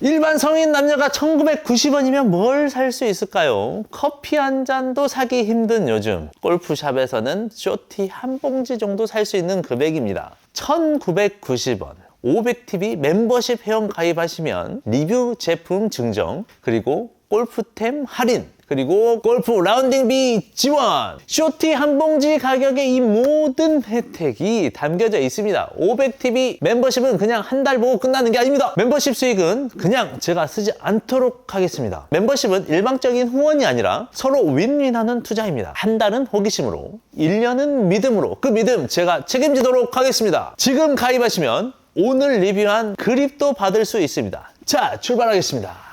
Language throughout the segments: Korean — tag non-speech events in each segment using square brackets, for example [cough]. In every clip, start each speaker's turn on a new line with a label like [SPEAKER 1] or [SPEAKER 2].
[SPEAKER 1] 일반 성인 남녀가 1990원이면 뭘 살 수 있을까요? 커피 한 잔도 사기 힘든 요즘 골프샵에서는 쇼티 한 봉지 정도 살 수 있는 금액입니다. 1990원. 500TV 멤버십 회원 가입하시면 리뷰 제품 증정 그리고 골프템 할인 그리고 골프 라운딩비 지원. 쇼티 한 봉지 가격에 이 모든 혜택이 담겨져 있습니다. 500TV 멤버십은 그냥 한 달 보고 끝나는 게 아닙니다. 멤버십 수익은 그냥 제가 쓰지 않도록 하겠습니다. 멤버십은 일방적인 후원이 아니라 서로 윈윈하는 투자입니다. 한 달은 호기심으로 1년은 믿음으로 그 믿음 제가 책임지도록 하겠습니다. 지금 가입하시면 오늘 리뷰한 그립도 받을 수 있습니다. 자 출발하겠습니다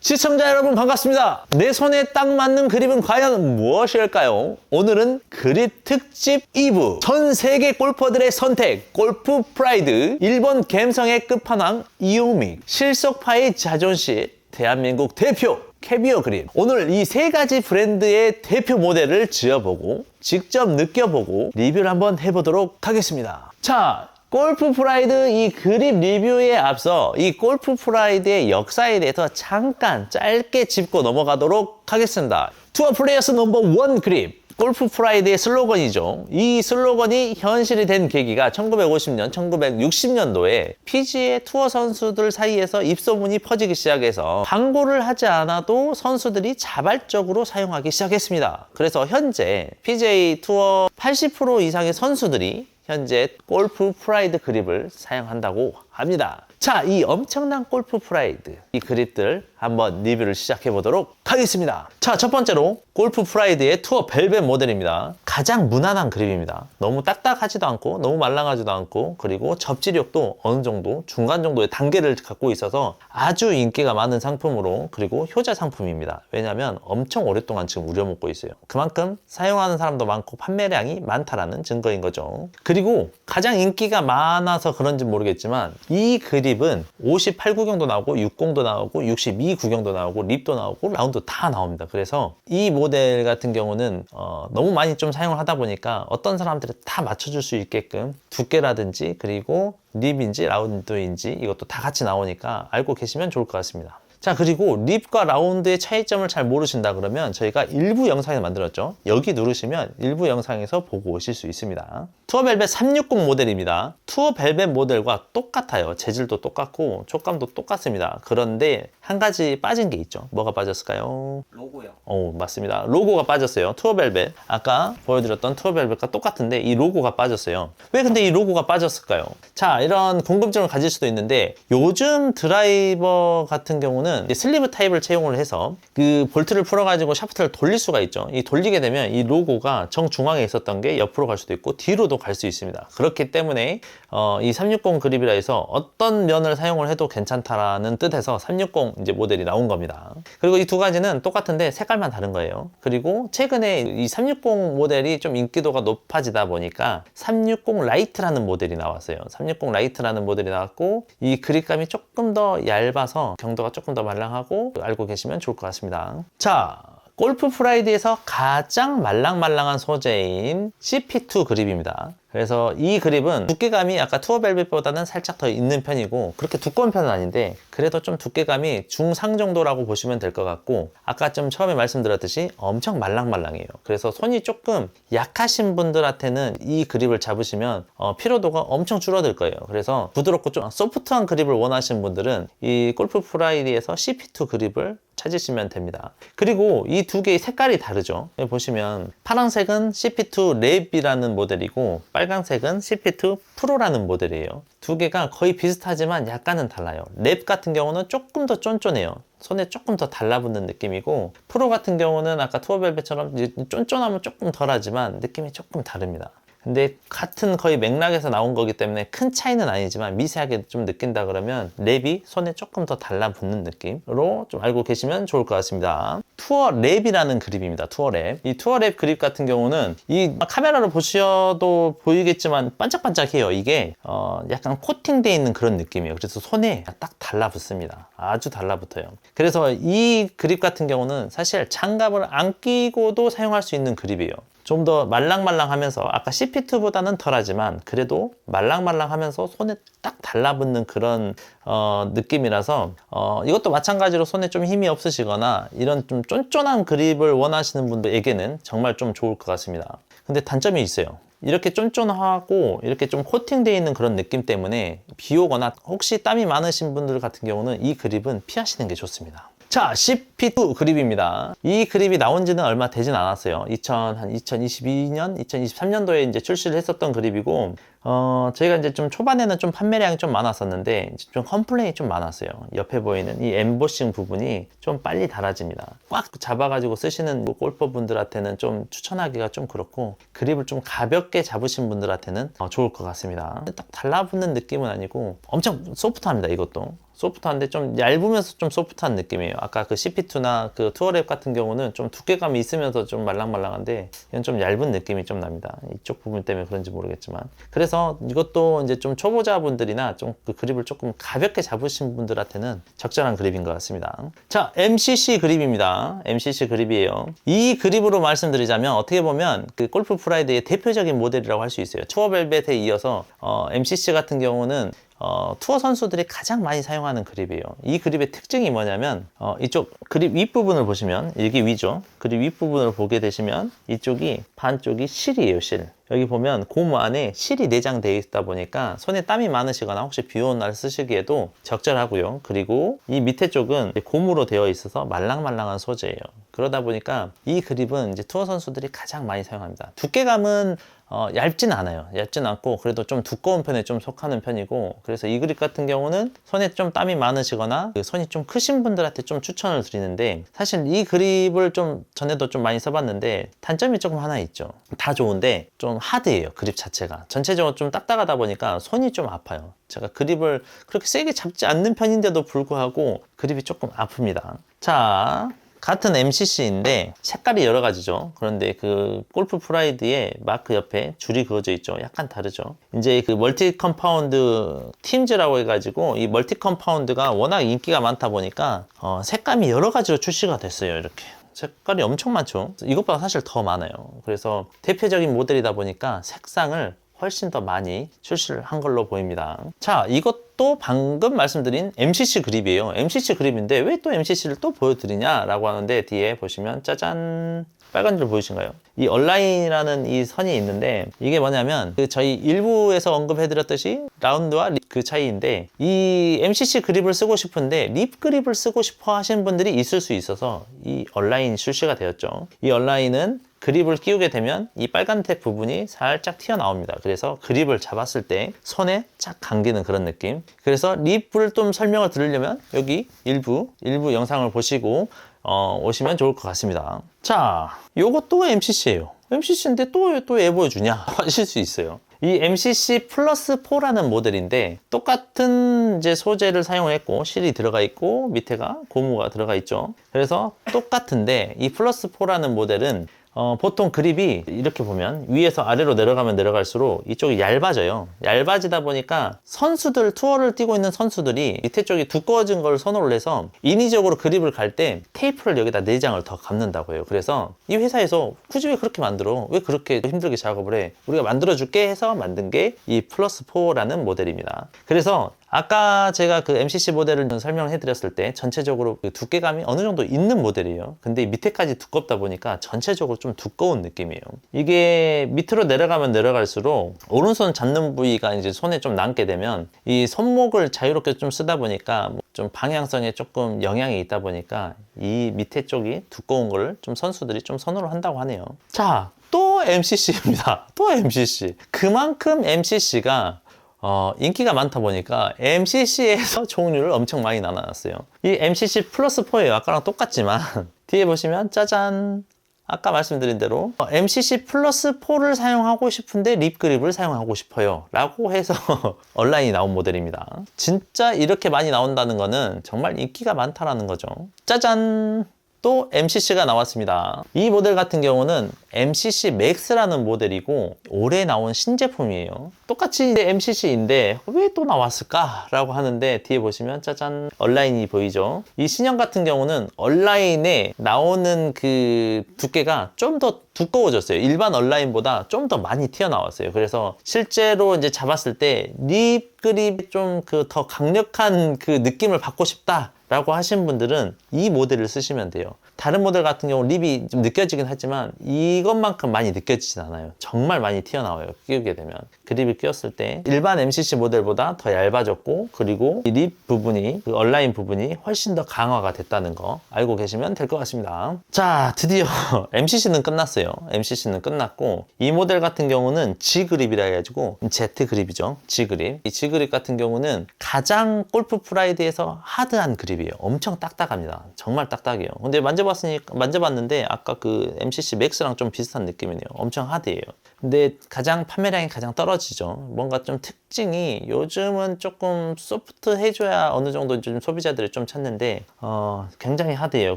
[SPEAKER 1] 시청자 여러분 반갑습니다. 내 손에 딱 맞는 그립은 과연 무엇일까요? 오늘은 그립 특집 2부. 전 세계 골퍼들의 선택, 골프 프라이드, 일본 갬성의 끝판왕 이오믹, 실속파의 자존심, 대한민국 대표 캐비어 그립. 오늘 이 세 가지 브랜드의 대표 모델을 지어보고 직접 느껴보고 리뷰를 한번 해보도록 하겠습니다. 자, 골프 프라이드 이 그립 리뷰에 앞서 이 골프 프라이드의 역사에 대해서 잠깐 짧게 짚고 넘어가도록 하겠습니다. 투어 플레이어스 넘버 원 그립. 골프 프라이드의 슬로건이죠. 이 슬로건이 현실이 된 계기가 1950년, 1960년도에 PGA 투어 선수들 사이에서 입소문이 퍼지기 시작해서 광고를 하지 않아도 선수들이 자발적으로 사용하기 시작했습니다. 그래서 현재 PGA 투어 80% 이상의 선수들이 현재 골프 프라이드 그립을 사용한다고 합니다. 자, 이 엄청난 골프 프라이드, 이 그립들 한번 리뷰를 시작해 보도록 하겠습니다. 자, 첫 번째로 골프 프라이드의 투어 벨벳 모델입니다. 가장 무난한 그립입니다. 너무 딱딱하지도 않고 너무 말랑하지도 않고 그리고 접지력도 어느 정도 중간 정도의 단계를 갖고 있어서 아주 인기가 많은 상품으로 그리고 효자 상품입니다. 왜냐하면 엄청 오랫동안 지금 우려먹고 있어요. 그만큼 사용하는 사람도 많고 판매량이 많다라는 증거인 거죠. 그리고 가장 인기가 많아서 그런지 모르겠지만 이 그립은 58 구경도 나오고 60도 나오고 62 구경도 나오고 립도 나오고 라운드 다 나옵니다. 그래서 이 모델 같은 경우는 어, 너무 많이 좀 사용 을 하다 보니까 어떤 사람들이 다 맞춰줄 수 있게끔 두께라든지 그리고 립인지 라운드인지 이것도 다 같이 나오니까 알고 계시면 좋을 것 같습니다. 자 그리고 립과 라운드의 차이점을 잘 모르신다 그러면 저희가 일부 영상을 만들었죠 여기 누르시면 일부 영상에서 보고 오실 수 있습니다 투어벨벳 360 모델입니다. 투어벨벳 모델과 똑같아요. 재질도 똑같고 촉감도 똑같습니다. 그런데 한 가지 빠진 게 있죠. 뭐가 빠졌을까요?
[SPEAKER 2] 로고요.
[SPEAKER 1] 어 맞습니다. 로고가 빠졌어요. 투어벨벳. 아까 보여드렸던 투어벨벳과 똑같은데 이 로고가 빠졌어요. 왜 근데 이 로고가 빠졌을까요? 자 이런 궁금증을 가질 수도 있는데 요즘 드라이버 같은 경우는 슬리브 타입을 채용을 해서 그 볼트를 풀어가지고 샤프트를 돌릴 수가 있죠. 이 돌리게 되면 이 로고가 정중앙에 있었던 게 옆으로 갈 수도 있고 뒤로도 갈 수 있습니다 그렇기 때문에 어, 이 360 그립이라 해서 어떤 면을 사용을 해도 괜찮다라는 뜻에서 360 이제 모델이 나온 겁니다. 그리고 이 두 가지는 똑같은데 색깔만 다른 거예요. 그리고 최근에 이 360 모델이 좀 인기도가 높아지다 보니까 360 라이트라는 모델이 나왔어요. 360 라이트라는 모델이 나왔고 이 그립감이 조금 더 얇아서 경도가 조금 더 말랑하고 알고 계시면 좋을 것 같습니다. 자, 골프 프라이드에서 가장 말랑말랑한 소재인 CP2 그립입니다. 그래서 이 그립은 두께감이 아까 투어벨벳보다는 살짝 더 있는 편이고 그렇게 두꺼운 편은 아닌데 그래도 좀 두께감이 중상 정도라고 보시면 될 것 같고 아까 좀 처음에 말씀드렸듯이 엄청 말랑말랑해요. 그래서 손이 조금 약하신 분들한테는 이 그립을 잡으시면 어, 피로도가 엄청 줄어들 거예요. 그래서 부드럽고 좀 소프트한 그립을 원하시는 분들은 이 골프 프라이드에서 CP2 그립을 찾으시면 됩니다. 그리고 이 두 개의 색깔이 다르죠. 여기 보시면 파란색은 CP2 랩이라는 모델이고 빨간색은 CP2 프로라는 모델이에요. 두 개가 거의 비슷하지만 약간은 달라요. 랩 같은 경우는 조금 더 쫀쫀해요. 손에 조금 더 달라붙는 느낌이고 프로 같은 경우는 아까 투어벨벳처럼 쫀쫀함은 조금 덜하지만 느낌이 조금 다릅니다. 근데 같은 거의 맥락에서 나온 거기 때문에 큰 차이는 아니지만 미세하게 좀 느낀다 그러면 랩이 손에 조금 더 달라붙는 느낌으로 좀 알고 계시면 좋을 것 같습니다. 투어 랩이라는 그립입니다. 투어 랩. 이 투어 랩 그립 같은 경우는 이 카메라로 보셔도 보이겠지만 반짝반짝해요. 이게 어 약간 코팅되어 있는 그런 느낌이에요. 그래서 손에 딱 달라붙습니다. 아주 달라붙어요. 그래서 이 그립 같은 경우는 사실 장갑을 안 끼고도 사용할 수 있는 그립이에요. 좀 더 말랑말랑하면서 아까 CP2보다는 덜하지만 그래도 말랑말랑하면서 손에 딱 달라붙는 그런 어, 느낌이라서 어, 이것도 마찬가지로 손에 좀 힘이 없으시거나 이런 좀 쫀쫀한 그립을 원하시는 분들에게는 정말 좀 좋을 것 같습니다. 근데 단점이 있어요. 이렇게 쫀쫀하고 이렇게 좀 코팅되어 있는 그런 느낌 때문에 비 오거나 혹시 땀이 많으신 분들 같은 경우는 이 그립은 피하시는 게 좋습니다. 자, CP2 그립입니다. 이 그립이 나온 지는 얼마 되진 않았어요. 2000, 한 2022년, 2023년도에 이제 출시를 했었던 그립이고, 어, 저희가 이제 좀 초반에는 좀 판매량이 좀 많았었는데, 좀 컴플레인이 좀 많았어요. 옆에 보이는 이 엠보싱 부분이 좀 빨리 닳아집니다. 꽉 잡아가지고 쓰시는 뭐 골퍼분들한테는 좀 추천하기가 좀 그렇고, 그립을 좀 가볍게 잡으신 분들한테는 어, 좋을 것 같습니다. 딱 달라붙는 느낌은 아니고, 엄청 소프트합니다, 이것도. 소프트한데 좀 얇으면서 좀 소프트한 느낌이에요. 아까 그 CP2나 그 투어랩 같은 경우는 좀 두께감이 있으면서 좀 말랑말랑한데 이건 좀 얇은 느낌이 좀 납니다. 이쪽 부분 때문에 그런지 모르겠지만. 그래서 이것도 이제 좀 초보자분들이나 좀 그 그립을 조금 가볍게 잡으신 분들한테는 적절한 그립인 것 같습니다. 자, MCC 그립입니다. MCC 그립이에요. 이 그립으로 말씀드리자면 어떻게 보면 그 골프 프라이드의 대표적인 모델이라고 할 수 있어요. 투어 벨벳에 이어서 어, MCC 같은 경우는 어, 투어 선수들이 가장 많이 사용하는 그립이에요. 이 그립의 특징이 뭐냐면 어, 이쪽 그립 윗부분을 보시면 이게 위죠. 그립 윗부분을 보게 되시면 이쪽이 반쪽이 실이에요, 실. 여기 보면 고무 안에 실이 내장되어 있다 보니까 손에 땀이 많으시거나 혹시 비 오는 날 쓰시기에도 적절하고요. 그리고 이 밑에 쪽은 고무로 되어 있어서 말랑말랑한 소재예요. 그러다 보니까 이 그립은 이제 투어 선수들이 가장 많이 사용합니다. 두께감은 어, 얇진 않아요. 얇진 않고 그래도 좀 두꺼운 편에 좀 속하는 편이고 그래서 이 그립 같은 경우는 손에 좀 땀이 많으시거나 그 손이 좀 크신 분들한테 좀 추천을 드리는데 사실 이 그립을 좀 전에도 좀 많이 써봤는데 단점이 조금 하나 있죠. 다 좋은데 좀 하드해요. 그립 자체가 전체적으로 좀 딱딱하다 보니까 손이 좀 아파요. 제가 그립을 그렇게 세게 잡지 않는 편인데도 불구하고 그립이 조금 아픕니다. 자, 같은 MCC인데 색깔이 여러 가지죠. 그런데 그 골프 프라이드의 마크 옆에 줄이 그어져 있죠. 약간 다르죠. 이제 그 멀티 컴파운드 팀즈라고 해가지고 이 멀티 컴파운드가 워낙 인기가 많다 보니까 어, 색감이 여러 가지로 출시가 됐어요. 이렇게. 색깔이 엄청 많죠. 이것보다 사실 더 많아요. 그래서 대표적인 모델이다 보니까 색상을 훨씬 더 많이 출시를 한 걸로 보입니다. 자, 이것도 방금 말씀드린 MCC 그립이에요. MCC 그립인데 왜 또 MCC를 또 보여드리냐라고 하는데 뒤에 보시면 짜잔 빨간 줄 보이신가요? 이 얼라인이라는 이 선이 있는데 이게 뭐냐면 그 저희 일부에서 언급해드렸듯이 라운드와 립 그 차이인데 이 MCC 그립을 쓰고 싶은데 립 그립을 쓰고 싶어 하시는 분들이 있을 수 있어서 이 얼라인 출시가 되었죠. 이 얼라인은 그립을 끼우게 되면 이 빨간색 부분이 살짝 튀어나옵니다. 그래서 그립을 잡았을 때 손에 쫙 감기는 그런 느낌. 그래서 립을 좀 설명을 들으려면 여기 일부, 일부 영상을 보시고 어, 오시면 좋을 것 같습니다. 자, 요것도 MCC예요. MCC인데 또, 또애 보여주냐? [laughs] 하실 수 있어요. 이 MCC 플러스 4라는 모델인데 똑같은 이제 소재를 사용했고 실이 들어가 있고 밑에가 고무가 들어가 있죠. 그래서 똑같은데 이 플러스 4라는 모델은 어, 보통 그립이 이렇게 보면 위에서 아래로 내려가면 내려갈수록 이쪽이 얇아져요. 얇아지다 보니까 선수들, 투어를 뛰고 있는 선수들이 밑에 쪽이 두꺼워진 걸 선호를 해서 인위적으로 그립을 갈 때 테이프를 여기다 4장을 더 감는다고 해요. 그래서 이 회사에서 굳이 왜 그렇게 만들어? 왜 그렇게 힘들게 작업을 해? 우리가 만들어줄게 해서 만든 게 이 플러스 4라는 모델입니다. 그래서 아까 제가 그 MCC 모델을 설명을 해드렸을 때 전체적으로 그 두께감이 어느 정도 있는 모델이에요. 근데 밑에까지 두껍다 보니까 전체적으로 좀 두꺼운 느낌이에요. 이게 밑으로 내려가면 내려갈수록 오른손 잡는 부위가 이제 손에 좀 남게 되면 이 손목을 자유롭게 좀 쓰다 보니까 뭐좀 방향성에 조금 영향이 있다 보니까 이 밑에 쪽이 두꺼운 걸 좀 선수들이 좀 선호를 한다고 하네요. 자, 또 MCC입니다. [laughs] 또 MCC. 그만큼 MCC가 어, 인기가 많다 보니까 MCC에서 [laughs] 종류를 엄청 많이 나눠놨어요. 이 MCC 플러스 4예요. 아까랑 똑같지만 [laughs] 뒤에 보시면 짜잔 아까 말씀드린 대로 어, MCC 플러스 4를 사용하고 싶은데 립 그립을 사용하고 싶어요 라고 해서 [laughs] 온라인이 나온 모델입니다 진짜 이렇게 많이 나온다는 거는 정말 인기가 많다라는 거죠 짜잔 또 MCC가 나왔습니다. 이 모델 같은 경우는 MCC Max라는 모델이고 올해 나온 신제품이에요. 똑같이 MCC인데 왜 또 나왔을까라고 하는데 뒤에 보시면 짜잔 얼라인이 보이죠. 이 신형 같은 경우는 얼라인에 나오는 그 두께가 좀 더 두꺼워졌어요. 일반 얼라인보다 좀 더 많이 튀어나왔어요. 그래서 실제로 이제 잡았을 때 립 그립이 좀 그 더 강력한 그 느낌을 받고 싶다. 라고 하신 분들은 이 모델을 쓰시면 돼요. 다른 모델 같은 경우 립이 좀 느껴지긴 하지만 이것만큼 많이 느껴지진 않아요. 정말 많이 튀어나와요. 끼우게 되면. 그 립을 끼웠을 때 일반 MCC 모델보다 더 얇아졌고 그리고 이 립 부분이 그 얼라인 부분이 훨씬 더 강화가 됐다는 거 알고 계시면 될 것 같습니다. 자 드디어 [laughs] MCC는 끝났어요. MCC는 끝났고 이 모델 같은 경우는 G 그립이라 해가지고 Z 그립이죠. G 그립. 이 G 그립 같은 경우는 가장 골프 프라이드에서 하드한 그립이에요. 엄청 딱딱합니다. 정말 딱딱해요. 근데 만져 봤으니까 만져봤는데 아까 그 MCC 맥스랑 좀 비슷한 느낌이네요. 엄청 하드해요. 근데 가장 판매량이 가장 떨어지죠. 뭔가 좀 특징이 요즘은 조금 소프트 해줘야 어느 정도 좀 소비자들이 좀 찾는데 어, 굉장히 하드해요.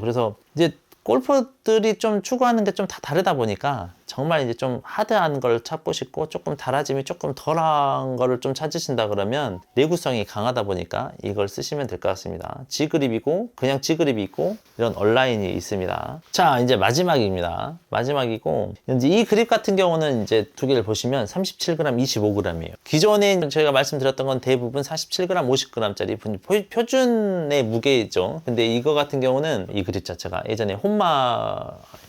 [SPEAKER 1] 그래서 이제 골퍼들이 좀 추구하는 게 좀 다 다르다 보니까 정말 이제 좀 하드한 걸 찾고 싶고 조금 달아짐이 조금 덜한 거를 좀 찾으신다 그러면 내구성이 강하다 보니까 이걸 쓰시면 될 것 같습니다. G그립이고 그냥 G그립이 있고 이런 온라인이 있습니다. 자 이제 마지막입니다. 마지막이고 이제 이 그립 같은 경우는 이제 두 개를 보시면 37g, 25g이에요. 기존에 저희가 말씀드렸던 건 대부분 47g, 50g짜리 표준의 무게죠. 근데 이거 같은 경우는 이 그립 자체가 예전에 혼마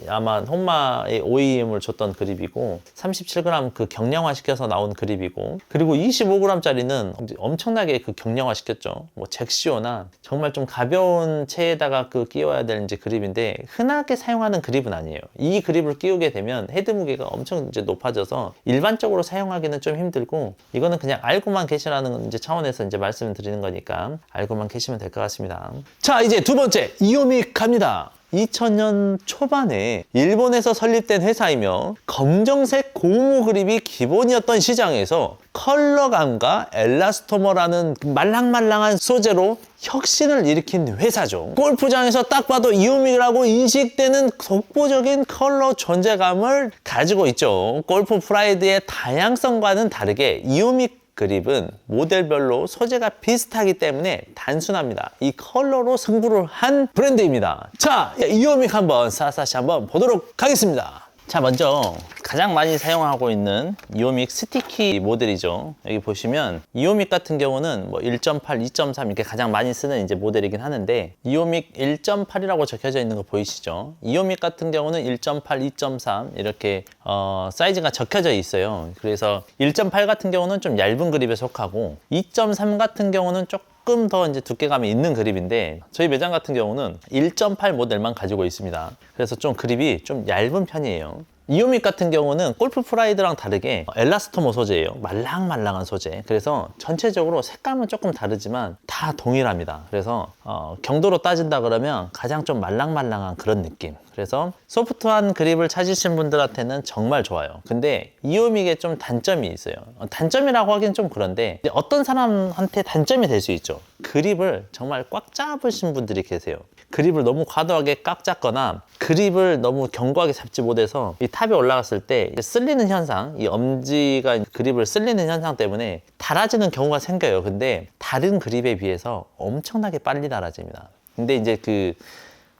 [SPEAKER 1] 아마 혼마의 OEM을 줬던 그립이고 37g 그 경량화 시켜서 나온 그립이고 그리고 25g짜리는 엄청나게 그 경량화 시켰죠. 뭐 잭시오나 정말 좀 가벼운 체에다가 그 끼워야 될 이제 그립인데 흔하게 사용하는 그립은 아니에요. 이 그립을 끼우게 되면 헤드 무게가 엄청 이제 높아져서 일반적으로 사용하기는 좀 힘들고 이거는 그냥 알고만 계시라는 이제 차원에서 이제 말씀을 드리는 거니까 알고만 계시면 될 것 같습니다. 자 이제 두 번째 이오믹 갑니다. 2000년 초반에 일본에서 설립된 회사이며 검정색 고무 그립이 기본이었던 시장에서 컬러감과 엘라스토머라는 말랑말랑한 소재로 혁신을 일으킨 회사죠. 골프장에서 딱 봐도 이오믹이라고 인식되는 독보적인 컬러 존재감을 가지고 있죠. 골프 프라이드의 다양성과는 다르게 이오믹 그립은 모델별로 소재가 비슷하기 때문에 단순합니다. 이 컬러로 승부를 한 브랜드입니다. 자, 이오믹 한번 사사시 한번 보도록 하겠습니다. 자 먼저 가장 많이 사용하고 있는 이오믹 스티키 모델이죠. 여기 보시면 이오믹 같은 경우는 뭐 1.8, 2.3 이렇게 가장 많이 쓰는 이제 모델이긴 하는데 이오믹 1.8이라고 적혀져 있는 거 보이시죠? 이오믹 같은 경우는 1.8, 2.3 이렇게 어, 사이즈가 적혀져 있어요. 그래서 1.8 같은 경우는 좀 얇은 그립에 속하고 2.3 같은 경우는 조금 조금 더 이제 두께감이 있는 그립인데 저희 매장 같은 경우는 1.8 모델만 가지고 있습니다. 그래서 좀 그립이 좀 얇은 편이에요. 이오믹 같은 경우는 골프 프라이드랑 다르게 엘라스토모 소재예요. 말랑말랑한 소재. 그래서 전체적으로 색감은 조금 다르지만 다 동일합니다. 그래서 어, 경도로 따진다 그러면 가장 좀 말랑말랑한 그런 느낌. 그래서 소프트한 그립을 찾으신 분들한테는 정말 좋아요. 근데 이오믹에 좀 단점이 있어요. 어, 단점이라고 하기는 좀 그런데 어떤 사람한테 단점이 될 수 있죠. 그립을 정말 꽉 잡으신 분들이 계세요. 그립을 너무 과도하게 꽉 잡거나 그립을 너무 견고하게 잡지 못해서 이 탑에 올라갔을 때 쓸리는 현상, 이 엄지가 그립을 쓸리는 현상 때문에 닳아지는 경우가 생겨요. 근데 다른 그립에 비해서 엄청나게 빨리 닳아집니다. 근데 이제 그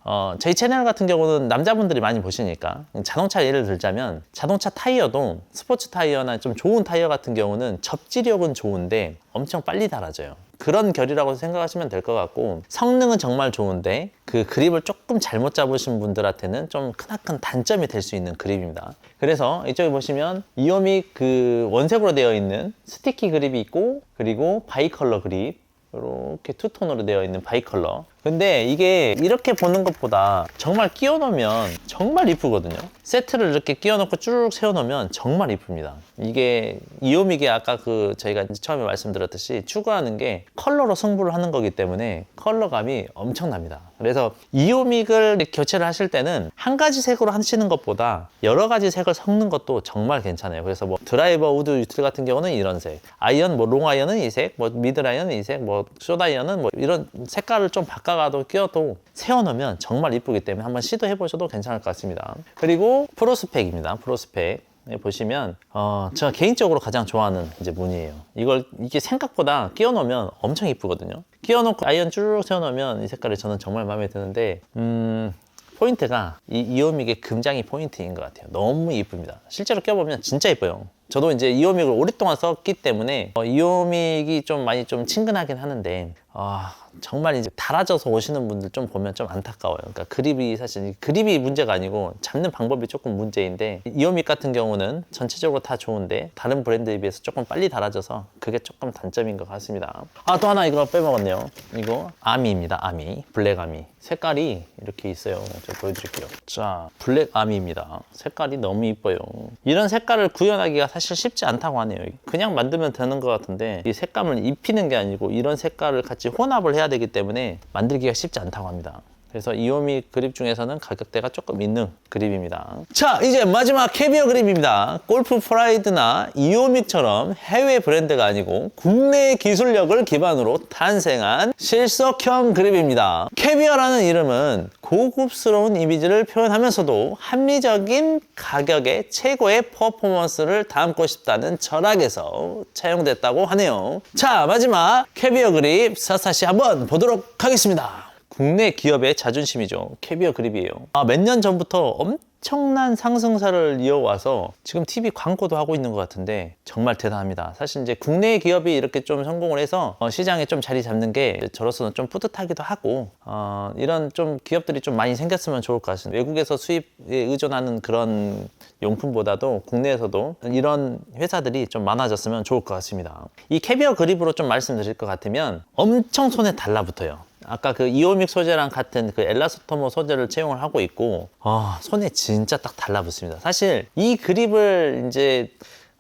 [SPEAKER 1] 어, 저희 채널 같은 경우는 남자분들이 많이 보시니까 자동차 예를 들자면 자동차 타이어도 스포츠 타이어나 좀 좋은 타이어 같은 경우는 접지력은 좋은데 엄청 빨리 닳아져요. 그런 결이라고 생각하시면 될 것 같고 성능은 정말 좋은데 그 그립을 조금 잘못 잡으신 분들한테는 좀 크나큰 단점이 될 수 있는 그립입니다. 그래서 이쪽에 보시면 이오믹 그 원색으로 되어 있는 스티키 그립이 있고 그리고 바이컬러 그립 이렇게 투톤으로 되어 있는 바이컬러 근데 이게 이렇게 보는 것보다 정말 끼워 놓으면 정말 이쁘거든요. 세트를 이렇게 끼워 놓고 쭉 세워 놓으면 정말 이쁩니다. 이게 이오믹이 아까 그 저희가 처음에 말씀드렸듯이 추구하는 게 컬러로 승부를 하는 거기 때문에 컬러감이 엄청납니다. 그래서 이오믹을 교체를 하실 때는 한 가지 색으로 하시는 것보다 여러 가지 색을 섞는 것도 정말 괜찮아요. 그래서 뭐 드라이버 우드 유틸 같은 경우는 이런 색 아이언 뭐 롱아이언은 이색 뭐 미드 아이언은 이색 뭐 숏아이언은 뭐 이런 색깔을 좀 바꿔 없다가도 끼워도 세워놓으면 정말 이쁘기 때문에 한번 시도해 보셔도 괜찮을 것 같습니다. 그리고 프로스펙입니다. 프로스펙. 네, 보시면 어, 제가 개인적으로 가장 좋아하는 이제 무늬예요. 이걸 이게 생각보다 끼워 놓으면 엄청 이쁘거든요. 끼워 놓고 아이언 쭉 세워 놓으면 이 색깔이 저는 정말 마음에 드는데 음, 포인트가 이 이오믹의 금장이 포인트인 것 같아요. 너무 이쁩니다. 실제로 껴보면 진짜 이뻐요. 저도 이제 이오믹을 오랫동안 썼기 때문에 어, 이오믹이 좀 많이 좀 친근하긴 하는데 아, 정말 이제 달아져서 오시는 분들 좀 보면 좀 안타까워요. 그러니까 그립이 사실 그립이 문제가 아니고 잡는 방법이 조금 문제인데 이오믹 같은 경우는 전체적으로 다 좋은데 다른 브랜드에 비해서 조금 빨리 달아져서 그게 조금 단점인 것 같습니다. 아 또 하나 이거 빼먹었네요. 이거 아미입니다. 아미 블랙 아미 색깔이 이렇게 있어요. 제가 보여드릴게요. 자 블랙 아미입니다. 색깔이 너무 이뻐요. 이런 색깔을 구현하기가 사실 쉽지 않다고 하네요. 그냥 만들면 되는 것 같은데 이 색감을 입히는 게 아니고 이런 색깔을 같이 혼합을 해야 되기 때문에 만들기가 쉽지 않다고 합니다. 그래서 이오미 그립 중에서는 가격대가 조금 있는 그립입니다. 자, 이제 마지막 캐비어 그립입니다. 골프 프라이드나 이오믹처럼 해외 브랜드가 아니고 국내 기술력을 기반으로 탄생한 실속형 그립입니다. 캐비어라는 이름은 고급스러운 이미지를 표현하면서도 합리적인 가격에 최고의 퍼포먼스를 담고 싶다는 철학에서 차용됐다고 하네요. 자, 마지막 캐비어 그립 사사시 한번 보도록 하겠습니다. 국내 기업의 자존심이죠. 캐비어 그립이에요. 아, 몇 년 전부터 엄청난 상승세를 이어와서 지금 TV 광고도 하고 있는 것 같은데 정말 대단합니다. 사실 이제 국내 기업이 이렇게 좀 성공을 해서 어, 시장에 좀 자리 잡는 게 저로서는 좀 뿌듯하기도 하고 어, 이런 좀 기업들이 좀 많이 생겼으면 좋을 것 같습니다. 외국에서 수입에 의존하는 그런 용품보다도 국내에서도 이런 회사들이 좀 많아졌으면 좋을 것 같습니다. 이 캐비어 그립으로 좀 말씀드릴 것 같으면 엄청 손에 달라붙어요. 아까 그 이오믹 소재랑 같은 그 엘라스토모 소재를 채용을 하고 있고 아, 손에 진짜 딱 달라붙습니다. 사실 이 그립을 이제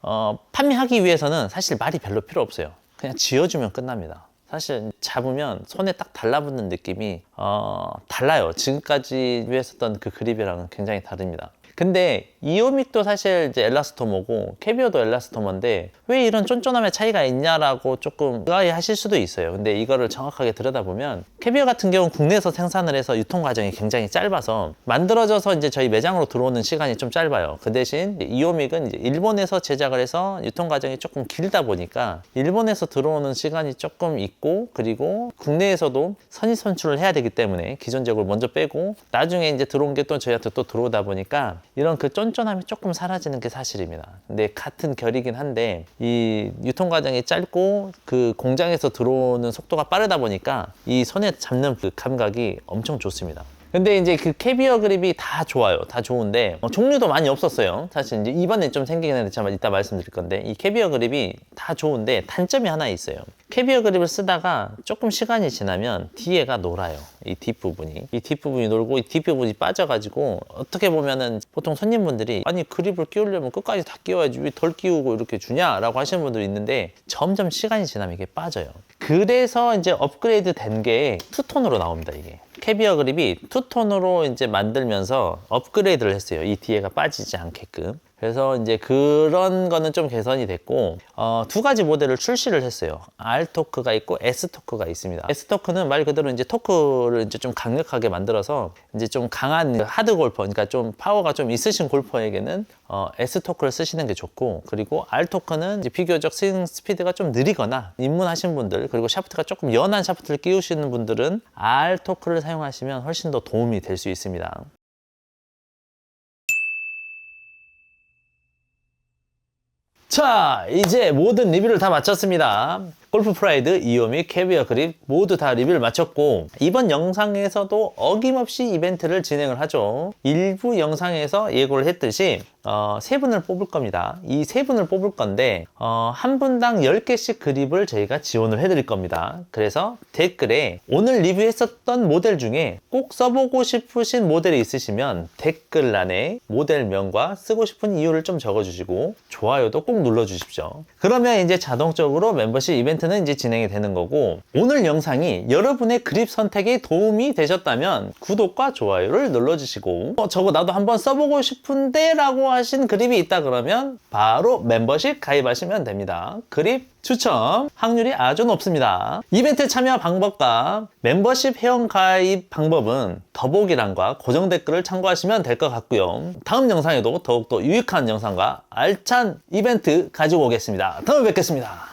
[SPEAKER 1] 어, 판매하기 위해서는 사실 말이 별로 필요 없어요. 그냥 지어주면 끝납니다. 사실 잡으면 손에 딱 달라붙는 느낌이 어, 달라요. 지금까지 했었던 그 그립이랑은 굉장히 다릅니다. 근데 이오믹도 사실 이제 엘라스토모고 캐비어도 엘라스토모인데 왜 이런 쫀쫀함의 차이가 있냐라고 조금 의아해하실 수도 있어요. 근데 이거를 정확하게 들여다보면 캐비어 같은 경우는 국내에서 생산을 해서 유통 과정이 굉장히 짧아서 만들어져서 이제 저희 매장으로 들어오는 시간이 좀 짧아요. 그 대신 이오믹은 이제 일본에서 제작을 해서 유통 과정이 조금 길다 보니까 일본에서 들어오는 시간이 조금 있고 그리고 국내에서도 선의 선출을 해야 되기 때문에 기존적으로 먼저 빼고 나중에 이제 들어온 게 또 저희한테 또 들어오다 보니까 이런 그 쫀쫀함이 조금 사라지는 게 사실입니다. 근데 같은 결이긴 한데 이 유통 과정이 짧고 그 공장에서 들어오는 속도가 빠르다 보니까 이 손에 잡는 그 감각이 엄청 좋습니다. 근데 이제 그 캐비어 그립이 다 좋아요. 다 좋은데 어, 종류도 많이 없었어요. 사실 이제 이번에 좀 생기긴 했는데 제가 이따 말씀드릴 건데 이 캐비어 그립이 다 좋은데 단점이 하나 있어요. 캐비어 그립을 쓰다가 조금 시간이 지나면 뒤에가 놀아요. 이 뒷부분이. 이 뒷부분이 놀고 이 뒷부분이 빠져가지고 어떻게 보면은 보통 손님분들이 아니 그립을 끼우려면 끝까지 다 끼워야지 왜 덜 끼우고 이렇게 주냐라고 하시는 분들이 있는데 점점 시간이 지나면 이게 빠져요. 그래서 이제 업그레이드 된 게 투톤으로 나옵니다, 이게. 캐비어 그립이 투톤으로 이제 만들면서 업그레이드를 했어요. 이 뒤에가 빠지지 않게끔. 그래서 이제 그런 거는 좀 개선이 됐고 어, 두 가지 모델을 출시를 했어요. R 토크가 있고 S 토크가 있습니다. S 토크는 말 그대로 이제 토크를 이제 좀 강력하게 만들어서 이제 좀 강한 하드 골퍼, 그러니까 좀 파워가 좀 있으신 골퍼에게는 어, S 토크를 쓰시는 게 좋고 그리고 R 토크는 이제 비교적 스윙 스피드가 좀 느리거나 입문하신 분들 그리고 샤프트가 조금 연한 샤프트를 끼우시는 분들은 R 토크를 사용하시면 훨씬 더 도움이 될 수 있습니다. 자, 이제 모든 리뷰를 다 마쳤습니다. 골프 프라이드, 이오미, 캐비어 그립 모두 다 리뷰를 마쳤고 이번 영상에서도 어김없이 이벤트를 진행을 하죠. 일부 영상에서 예고를 했듯이 어, 세 분을 뽑을 겁니다. 이 세 분을 뽑을 건데 어, 한 분당 10개씩 그립을 저희가 지원을 해드릴 겁니다. 그래서 댓글에 오늘 리뷰했었던 모델 중에 꼭 써보고 싶으신 모델이 있으시면 댓글란에 모델명과 쓰고 싶은 이유를 좀 적어주시고 좋아요도 꼭 눌러주십시오. 그러면 이제 자동적으로 멤버십 이벤트 이벤트는 이제 진행이 되는 거고 오늘 영상이 여러분의 그립 선택에 도움이 되셨다면 구독과 좋아요를 눌러주시고 어, 저거 나도 한번 써보고 싶은데 라고 하신 그립이 있다 그러면 바로 멤버십 가입하시면 됩니다. 그립 추첨 확률이 아주 높습니다. 이벤트 참여 방법과 멤버십 회원 가입 방법은 더보기란과 고정 댓글을 참고하시면 될 것 같고요. 다음 영상에도 더욱더 유익한 영상과 알찬 이벤트 가지고 오겠습니다. 다음에 뵙겠습니다.